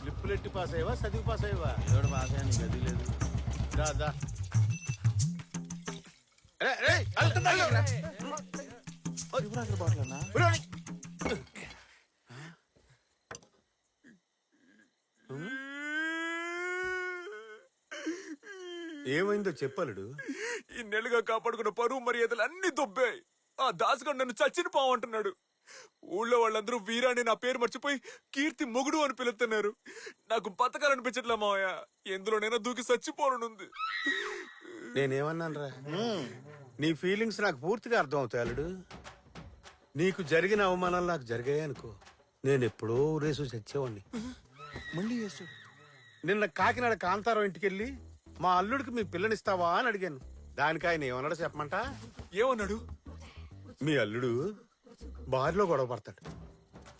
స్లిప్పులు ఎట్టి పాస్ అయ్యవా చదివి పాస్ అయ్యవా ఏదోడు పాస్ అయ్యాను నీకు అది లేదు. దా. ఏమైందో చెప్పలుడు. ఇన్నేళ్ళుగా కాపాడుకున్న పరువు మర్యాదలు అన్ని దొబ్బాయి. ఆ దాసుగాడు నన్ను చచ్చిన పావంటున్నాడు ఊళ్ళో వాళ్ళందరూ వీరాని నా పేరు మర్చిపోయి కీర్తి మొగుడు అని పిలుస్తున్నారు. నాకు బతకాలనిపించట్లే మావయ్య. ఎందులోనైనా దూకి చచ్చిపోనుంది నేనేమన్నాను రా నీ ఫీలింగ్స్ నాకు పూర్తిగా అర్థం అవుతాయి అల్లుడు. నీకు జరిగిన అవమానాలు నాకు జరిగాయి అనుకో. నేను ఎప్పుడో రేసు చచ్చేవాడిని మళ్ళీ చేసు నిన్న కాకినాడ కాంతారావు ఇంటికి వెళ్ళి మా అల్లుడికి మీ పిల్లనిస్తావా అని అడిగాను. దానికి ఆయన ఏమన్నాడో చెప్పమంట? ఏమన్నాడు? మీ అల్లుడు బారిలో గొడవ పడతాడు.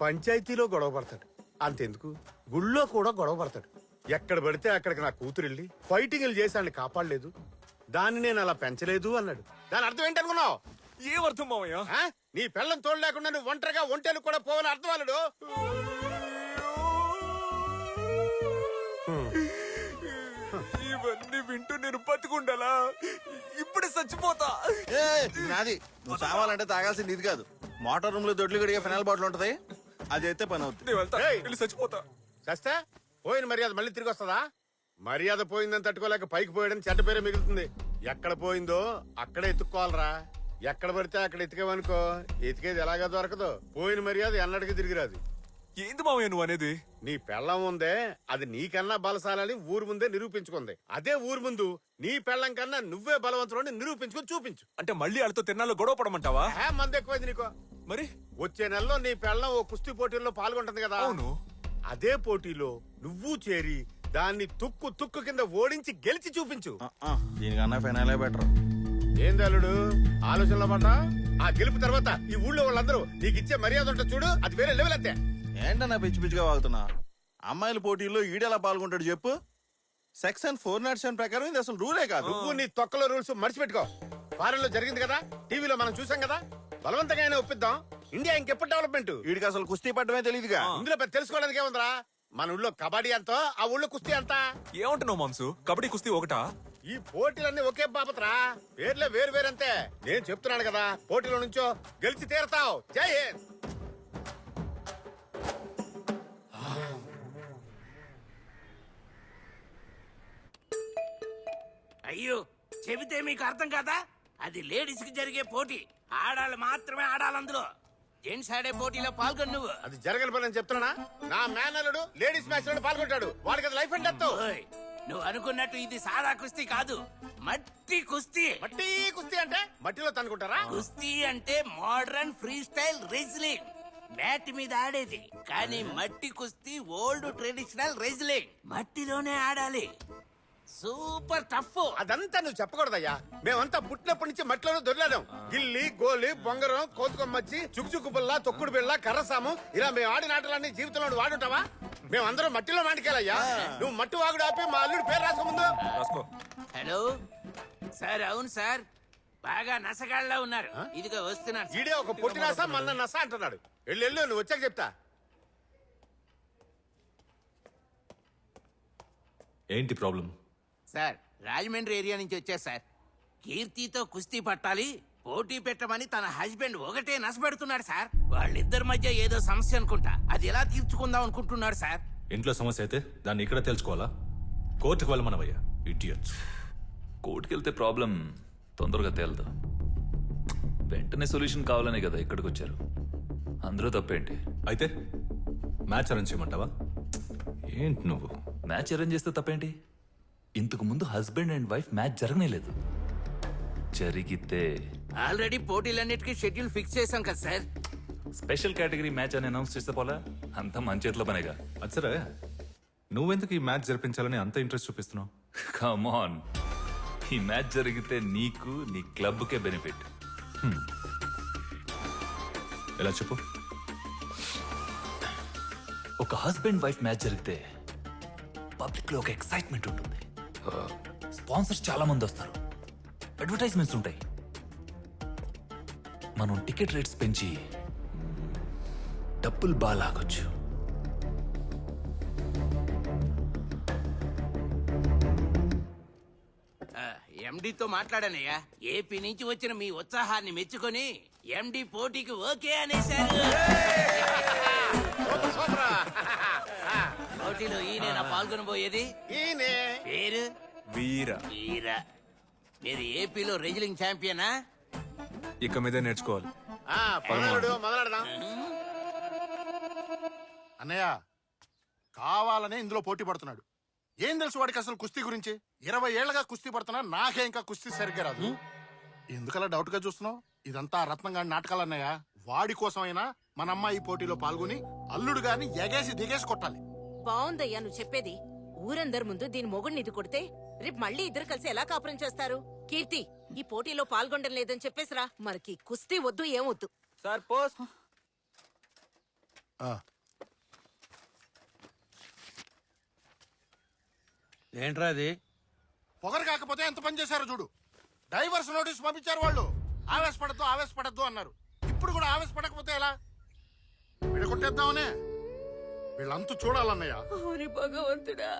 పంచాయతీలో గొడవ పడతాడు. అంతెందుకు? గుళ్ళో కూడా గొడవ పడతాడు. ఎక్కడ పడితే అక్కడికి నా కూతురు వెళ్ళి ఫైటింగ్లు చేసి ఆయన్ని కాపాడలేదు. దాన్ని నేను అలా పెంచలేదు అన్నాడు. దాని అర్థం ఏంటనుకున్నావు ఏమర్థం మావయ్య ఆ? నీ పిల్లం తోడు లేకుండా నువ్వు ఒంటరిగా ఒంటెలు కూడా పోవని అర్థం అల్లుడు ఇవన్నీ వింటూ నేను బతికుండాలా? ఇప్పుడే చచ్చిపోతా. నాది. నువ్వు చావాలంటే తాగాల్సింది ఇది కాదు. మోటార్ రూమ్లో దొడ్లు గడిగే ఫినాల్ బాటిల్ ఉంటది? అది అయితే పని అవుతుంది నేను వెళ్తా. ఏయ్. వెళ్ళి చచ్చిపోతా. చస్తే పోయిన మర్యాద మళ్ళీ తిరిగి వస్తుందా? మర్యాద పోయిందని తట్టుకోలేక పైకి పోయడం చెడ్డ పేరే మిగులుతుంది. ఎక్కడ పోయిందో అక్కడే ఎత్తుక్కోవాలరా. ఎక్కడ పడితే అక్కడ ఎతికేవనుకో ఎతికేది ఎలాగా దొరకదు. పోయిన మర్యాద ఎన్నటికీ తిరిగి రాదు ఏంది మావయ్య నువ్వు అనేది? నీ పెళ్ళం ఉందే అది నీకన్నా బలశాలని ఊరు ముందే నిరూపించుకుంది. అదే ఊరు ముందు నీ పెళ్ళం కన్నా నువ్వే బలవంతులని నిరూపించుకుని చూపించు. అంటే మళ్ళీ వాళ్ళతో తిన్నాలో గొడవ పడమంటావా? ఏ మంది ఎక్కువైంది నీకో? మరి? వచ్చే నెలలో నీ పెళ్ళం ఓ కుస్తీ పోటీల్లో పాల్గొంటుంది కదా. అవును. అదే పోటీలో నువ్వు చేరి దాన్ని తుక్కు తుక్కు కింద ఓడించి గెలిచి చూపించు. దీనికన్నా ఫినాలే బెటర్. ఏంది అల్లుడు? ఆలోచనలో పడ్డా? ఆ గెలుపు తర్వాత ఈ ఊళ్ళో వాళ్ళందరూ నీకు ఇచ్చే మర్యాద ఉంటుంది చూడు అది వేరే లెవెల్ అంతే ఏంటన్నా పిచ్చి పిచ్చిగా వాగుతున్నా? అమ్మాయిల పోటీల్లో ఈడెలా పాల్గొంటాడు చెప్పు? సెక్షన్ ఫోర్ నాట్ సెవెన్ ప్రకారం ఇది అసలు రూలే కాదు. నువ్వు నీ తొక్కలో రూల్స్ మర్చిపెట్టుకో. ఫారెన్లో జరిగింది కదా టీవీలో మనం చూసాం కదా బలవంతంగా అయినా ఒప్పిద్దాం. ఇండియా ఇంకెప్పుడు డెవలప్మెంట్? వీడికి అసలు కుస్తీ పట్టమే తెలియదుగా ఇందులో పెద్ద తెలుసుకోవడానికి ఏముందిరా? మన ఊళ్ళో కబడ్డీ ఎంతో ఆ ఊళ్ళో కుస్తీ ఎంత? ఏమంటున్నావు మాంసు? కబడ్డీ కుస్తీ ఒకటా? ఈ పోటీలన్నీ ఒకే బాపత్రా. పేర్లే వేరు వేరంతే. నేను చెప్తున్నాను కదా పోటీలో నుంచో గెలిచి తీరతావు. జై హింద్! అయ్యో చెబితే మీకు అర్థం కాదా? అది లేడీస్కి జరిగే పోటీ. ఆడాళ్ళు మాత్రమే ఆడాలి అందులో. జెంట్స్ ఆడే పోటీలో పాల్గొను నువ్వు. అది జరగని పని అని చెప్తున్నా నా మేనల్లుడు లేడీస్ మ్యాచ్లో పాల్గొంటాడు. వాడికి అది లైఫ్ అండ్ డెత్. ఓయ్, నువ్వు అనుకున్నట్టు ఇది సాదా కుస్తీ కాదు. మట్టి కుస్తీ. మట్టి కుస్తీ అంటే మట్టిలో తనుకుంటారా కుస్తీ అంటే modern free style wrestling. Mat మీద ఆడేది. కానీ మట్టి కుస్తీ ఓల్డ్ ట్రెడిషనల్ రెజ్లింగ్. మట్టిలోనే ఆడాలి. Super tough. అదంతా నువ్వు చెప్పకూడదయ్యా. మేమంతా పుట్టినప్పటి నుంచి మట్టిలోనే దొరలేదాం గిల్లి గోలి బొంగరం కోతుకొమ్మచ్చి చుక్చుక్కు బిళ్ళ తొక్కుడు బిళ్ళ కర్రసాము. ఇలా మేము ఆడిన ఆటలన్నీ జీవితంలో వాడుంటావా మేమందరం మట్టిలో నాటికెళ్ళయ్యా నువ్వు మట్టి వాగుడు ఆపి మా అల్లుడి పేరు రాసుకో ముందు. రాసుకో. హలో? సార్ అవును సార్. బాగా నసగాళ్ళ ఉన్నారు. ఇదిగో వస్తున్నారు ఈడే ఒక పొట్టినాసా మన్న నస అంటున్నాడు. వెళ్ళు వెళ్ళు నువ్వు వచ్చాక చెప్తా. ఏంటి ప్రాబ్లం సార్ రాజమండ్రి ఏరియా నుంచి వచ్చా సార్. కీర్తితో కుస్తీ పట్టాలి పోటీ పెట్టమని తన హస్బెండ్ ఒకటే నసపెడుతున్నాడు సార్. వాళ్ళిద్దరి మధ్య ఏదో సమస్య అనుకుంటా. అది ఎలా తీర్చుకుందాం అనుకుంటున్నాడు సార్? ఇంట్లో సమస్య అయితే దాన్ని ఇక్కడ తెలుసుకోవాలా కోర్టుకు వెళ్ళమనవయ్యా ఇడియట్స్. కోర్టుకి వెళ్తే ప్రాబ్లం తొందరగా తేలదు. వెంటనే సొల్యూషన్ కావాలనే కదా ఇక్కడికి వచ్చారు అందరూ తప్పేంటి? అయితే మ్యాచ్ అరేంజ్ చేయమంటావా? ఏంటి నువ్వు? మ్యాచ్ అరేంజ్ చేస్తే తప్పేంటి? ఇంతకు ముందు హస్బెండ్ అండ్ వైఫ్ మ్యాచ్ జరగనేలేదు. జరిగితే ఆల్రెడీ పోటీలన్నిటికీ షెడ్యూల్ ఫిక్స్ చేశాం కదా సార్. స్పెషల్ కేటగిరీ మ్యాచ్ అని అనౌన్స్ చేస్తే పోలా? అంతా మన చేతిలో పనేగా. అది సరే. నువ్వెందుకు ఈ మ్యాచ్ జరిపించాలని అంత ఇంట్రెస్ట్ చూపిస్తున్నావు? కమాన్ ఈ మ్యాచ్ జరిగితే నీకు నీ క్లబ్కే బెనిఫిట్. ఎలా చెప్పు? ఒక హస్బెండ్ వైఫ్ మ్యాచ్ జరిగితే పబ్లిక్లో ఒక ఎక్సైట్మెంట్ ఉంటుంది. స్పాన్సర్స్ చాలా మంది వస్తారు. అడ్వర్టైజ్మెంట్స్ ఉంటాయి. మనం టికెట్ రేట్స్ పెంచి డబ్బులు బాలాగొచ్చు. ఎండితో మాట్లాడానయ్యా. ఏపీ నుంచి వచ్చిన మీ ఉత్సాహాన్ని మెచ్చుకొని ఎండి పోటీకి ఓకే అనేశారు. పోటీలో ఈయన పాల్గొనబోయేది ఈయనే. పేరు? వీర. వీర. మీరు ఏపీలో రెజ్లింగ్ ఛాంపియనా? ఇక మీదే నేర్చుకోవాలి. మొదలెడదాం. అన్నయ్య కావాలనే ఇందులో పోటీ పడుతున్నాడు. ఏం తెలుసు వాడికి అసలు కుస్తీ గురించి? ఇరవై ఏళ్ళగా కుస్తీ పడుతున్నా నాకే ఇంకా కుస్తీ సరిగ్గా రాదు. ఎందుకలా డౌట్గా చూస్తున్నావు? ఇదంతా ఆ రత్నం గారి నాటకాలు అన్నయ్య వాడి కోసమైనా మన అమ్మాయి ఈ పోటీలో పాల్గొని అల్లుడు గాని ఎగేసి దిగేసి కొట్టాలి. బావుందయ్యా నువ్వు చెప్పేది. ఊరందరి ముందు దీని మొగుడిని ఇది కొడితే రేపు మళ్ళీ ఇద్దరు కలిసి ఎలా కాపురం చేస్తారు? కీర్తి ఈ పోటీలో పాల్గొనడం లేదని చెప్పేసిరా. మనకి కుస్తీ వద్దు ఏమొద్దు. సార్ పోస్ ఆ, ఏంట్రా అది? పొగరు కాకపోతే ఎంత పని చేశారో చూడు. డైవర్స్ నోటీస్ పంపించారు వాళ్ళు. ఆవేశపడద్దు ఆవేశపడద్దు అన్నారు. ఇప్పుడు కూడా ఆవేశపడకపోతే ఎలా? విడగొట్టేద్దామనే. వీళ్ళంతూ చూడాలన్నయ్య. ఓరి భగవంతుడా.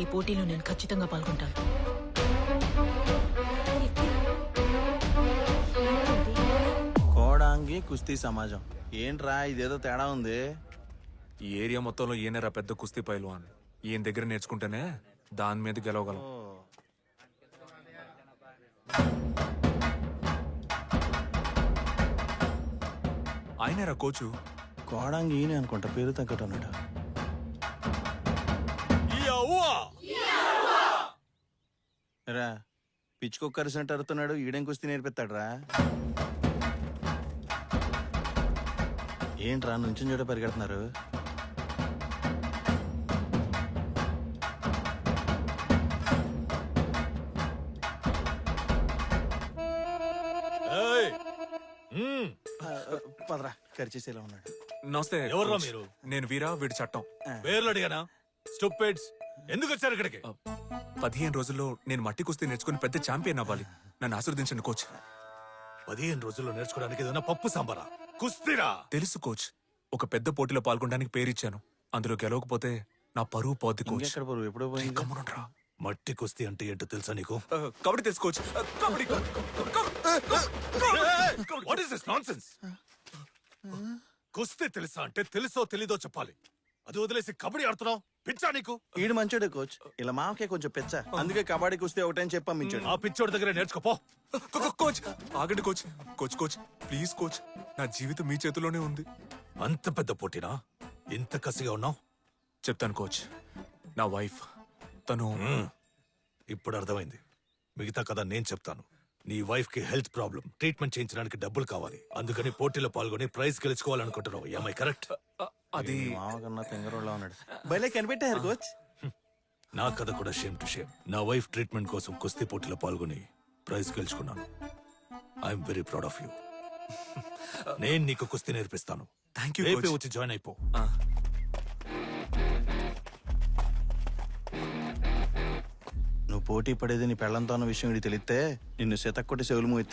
ఈ పోటీలో నేను ఖచ్చితంగా పాల్గొంటాను. కోడాంగి కుస్తీ సమాజం. ఏంట్రా ఇదేదో తేడా ఉంది? ఈ ఏరియా మొత్తంలో ఈయనరా పెద్ద కుస్తీ పైల్వాన్. ఈయన దగ్గర నేర్చుకుంటేనే దాని మీద గెలవగలం. ఆయనరా కోచు. కోడాంగి ఈయనే అనుకుంటా పేరు తగ్గట్టు ఉన్నాడు రా పిచ్చుకొక్క అరిసినట్టు అరుతున్నాడు ఈడేం కుస్తీ నేర్పిస్తాడు రా ఏంట్రా నుంచి చోట పరిగెడుతున్నారు? పదరా ఖర్చేసేలా ఉన్నాడు. నమస్తే ఎవర్రా. మీరు? నేను వీరా వీడి చట్టం. పేర్లు అడిగానా? స్టూపిడ్స్. ఎందుకు వచ్చారు ఇక్కడికి? పదిహేను రోజుల్లో నేను మట్టి కుస్తీ నేర్చుకుని పెద్ద ఛాంపియన్ అవ్వాలి. నన్ను ఆశీర్వదించండి కోచ్ పదిహేను రోజుల్లో నేర్చుకోవడానికి ఏదైనా పప్పు సాంబారా? కుస్తీరా? తెలుసు కోచ్. ఒక పెద్ద పోటీలో పాల్గొనడానికి పేరిచ్చాను. అందులో గెలవకపోతే నా పరువు పోద్ది కోచ్. ఇంకెక్కడ బరువు ఎప్పుడో పోయింది? గమ్మునుండ్రా. మట్టి కుస్తీ అంటే ఏంటో తెలుసా నీకు? ఆ, కబడ్డీ తెలుసు కోచ్. ఆ, kabaddi what is this nonsense కుస్తీ తెలుసా అంటే తెలుసో తెలీదో చెప్పాలి. అది వదిలేసి కబడ్డీ ఆడుతున్నావు? పిచ్చా నీకు? ఈడు మంచోడే కోచ్. ఇలా మామకే కొంచెం పెచ్చ. అందుకే కబడ్డీ కుస్తీ ఒకటే అని చెప్పి పంపించాడు ఆ పిచ్చోడి దగ్గర నేర్చుకోపో కోచ్ ఆగండి coach. Coach coach please coach. నా జీవితం మీ చేతిలోనే ఉంది. అంత పెద్ద పోటీనా? ఇంత కసిగా ఉన్నావు? చెప్తాను కోచ్. నా వైఫ్ తను ఇప్పుడు అర్థమైంది. మిగతా కథ నేను చెప్తాను. నీ వైఫ్కి హెల్త్ ప్రాబ్లం. ట్రీట్మెంట్ చేయించడానికి డబ్బులు కావాలి. అందుకని పోటీలో పాల్గొని ప్రైజ్ గెలుచుకోవాలనుకుంటున్నావు. ఏమై కరెక్ట్ అది మామ కన్నా తెంగరోళ్ళ ఉన్నాడు. బయలే కనిపెట్టారు కోచ్. నా కథ కూడా షేమ్ టు షేమ్ నా వైఫ్ ట్రీట్మెంట్ కోసం కుస్తీ పోటీలో పాల్గొని prize గెలుచుకున్నాను. I'm very proud of you. నేను నీకు కుస్తీ నేర్పిస్తాను. థ్యాంక్ యూ రేపే వచ్చి జాయిన్ అయిపో. ఆ. నువ్వు పోటీ పడేది నీ పెళ్ళంతో అన్న విషయం ఇది తెలిస్తే నిన్ను శతక్కొట్టి చెవులు మూయిస్తాడు.